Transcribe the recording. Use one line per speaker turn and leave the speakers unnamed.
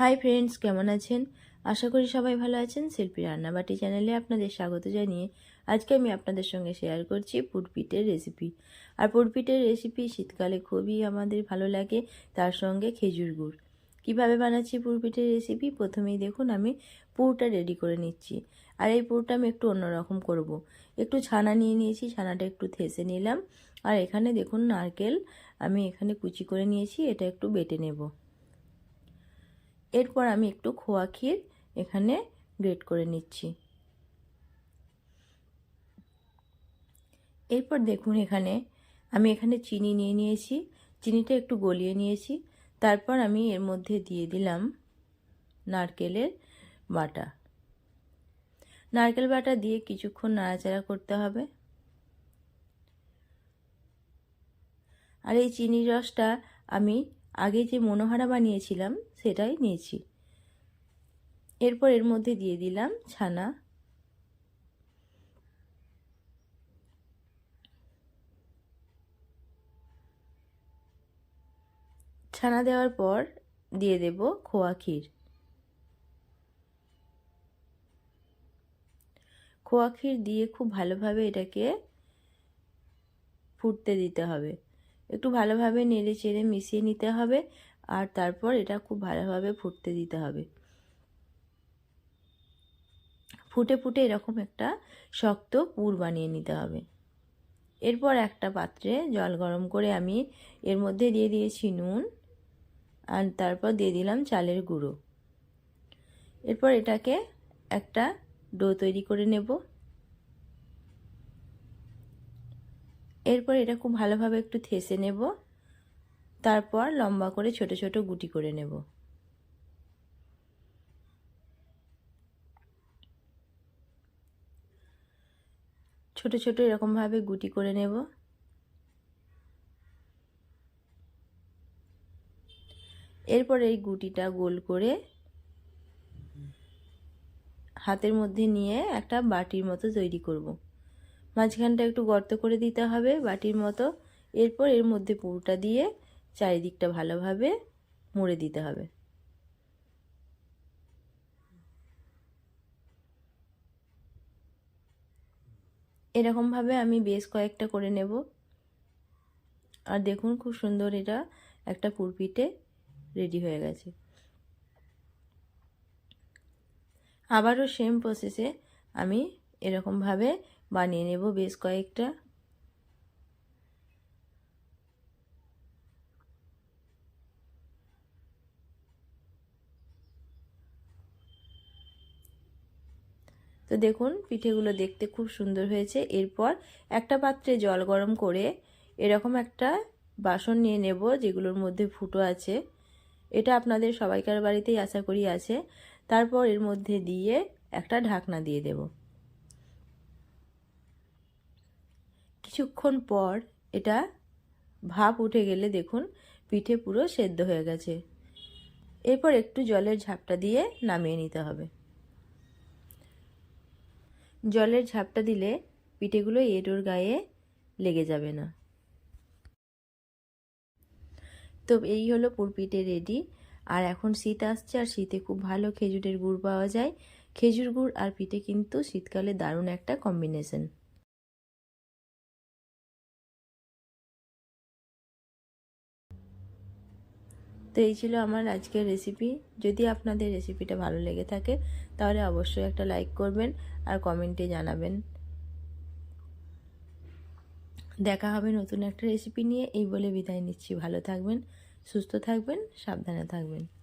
Hi friends কেমন আছেন? আশা করি সবাই ভালো আছেন। শিল্পী রান্নাবাটি চ্যানেলে আপনাদের স্বাগত জানিয়ে আজকে আমি আপনাদের সঙ্গে শেয়ার করছি পুরপিটের রেসিপি আর পুরপিটের রেসিপি শীতকালে খুবই আমাদের ভালো লাগে, তার সঙ্গে খেজুর গুড়। কীভাবে বানাচ্ছি পুরপিটের রেসিপি প্রথমেই দেখুন, আমি পুরটা রেডি করে নিচ্ছি। আর এই পুরটা আমি একটু অন্যরকম করব। একটু ছানা নিয়ে নিয়েছি, ছানাটা একটু থেসে নিলাম। আর এখানে দেখুন, নারকেল আমি এখানে কুচি করে নিয়েছি, এটা একটু বেটে নেব। এরপর আমি একটু খোয়া ক্ষীর এখানে গ্রেট করে নিচ্ছি। এরপর দেখুন এখানে আমি এখানে চিনি নিয়ে নিয়েছি, চিনিটা একটু গলিয়ে নিয়েছি। তারপর আমি এর মধ্যে দিয়ে দিলাম নারকেলের বাটা। নারকেল বাটা দিয়ে কিছুক্ষণ নাড়াচাড়া করতে হবে। আর এই চিনির রসটা আমি আগে যে মনোহারা বানিয়েছিলাম, সেটাই নিয়েছি। এরপর এর মধ্যে দিয়ে দিলাম ছানা। ছানা দেওয়ার পর দিয়ে দেব খোয়া ক্ষীর। খোয়া ক্ষীর দিয়ে খুব ভালোভাবে এটাকে ফুটতে দিতে হবে। একটু ভালোভাবে নেড়ে চেড়ে মিশিয়ে নিতে হবে আর তারপর এটা খুব ভালোভাবে ফুটতে দিতে হবে। ফুটে ফুটে এরকম একটা শক্ত পুর বানিয়ে নিতে হবে। এরপর একটা পাত্রে জল গরম করে আমি এর মধ্যে দিয়ে দিয়েছি নুন আর তারপর দিয়ে দিলাম চালের গুঁড়ো। এরপর এটাকে একটা ডো তৈরি করে নেব। এরপর এটা খুব ভালোভাবে একটু থেসে নেব। তারপর লম্বা করে ছোট ছোট গুটি করে নেব। ছোট ছোট এরকমভাবে গুটি করে নেব। এরপর এই গুটিটা গোল করে হাতের মধ্যে নিয়ে একটা বাটির মতো তৈরি করব। মাঝখানটা একটু গর্ত করে দিতে হবে বাটির মতো। এরপর এর মধ্যে পুরোটা দিয়ে চারিদিকটা ভালোভাবে মুড়ে দিতে হবে। এরকমভাবে আমি বেশ কয়েকটা করে নেব। আর দেখুন খুব সুন্দর এটা একটা পুরপিঠে রেডি হয়ে গেছে। আবারও সেম প্রসেসে আমি এরকমভাবে বানিয়ে নেব বেশ কয়েকটা। তো দেখুন, পিঠেগুলো দেখতে খুব সুন্দর হয়েছে। এরপর একটা পাত্রে জল গরম করে এরকম একটা বাসন নিয়ে নেব যেগুলোর মধ্যে ফুটো আছে। এটা আপনাদের সবাইকার বাড়িতেই আশা করি আছে। তারপর এর মধ্যে দিয়ে একটা ঢাকনা দিয়ে দেব। কিছুক্ষণ পর এটা ভাপ উঠে গেলে দেখুন পিঠে পুরো সেদ্ধ হয়ে গেছে। এরপর একটু জলের ঝাপটা দিয়ে নামিয়ে নিতে হবে। জলের ঝাপটা দিলে পিঠেগুলো এঁটোর গায়ে লেগে যাবে না। তো এই হলো পুরপিঠে রেডি। আর এখন শীত আসছে, আর শীতে খুব ভালো খেজুরের গুড় পাওয়া যায়। খেজুর গুড় আর পিঠে কিন্তু শীতকালে দারুণ একটা কম্বিনেশন তো এই ছিল আমার আজকের রেসিপি যদি আপনাদের রেসিপিটা ভালো লেগে থাকে, তাহলে অবশ্যই একটা লাইক করবেন আর কমেন্টে জানাবেন। দেখা হবে নতুন একটা রেসিপি নিয়ে। এই বলে বিদায় নিচ্ছি। ভালো থাকবেন, সুস্থ থাকবেন, সাবধানে থাকবেন।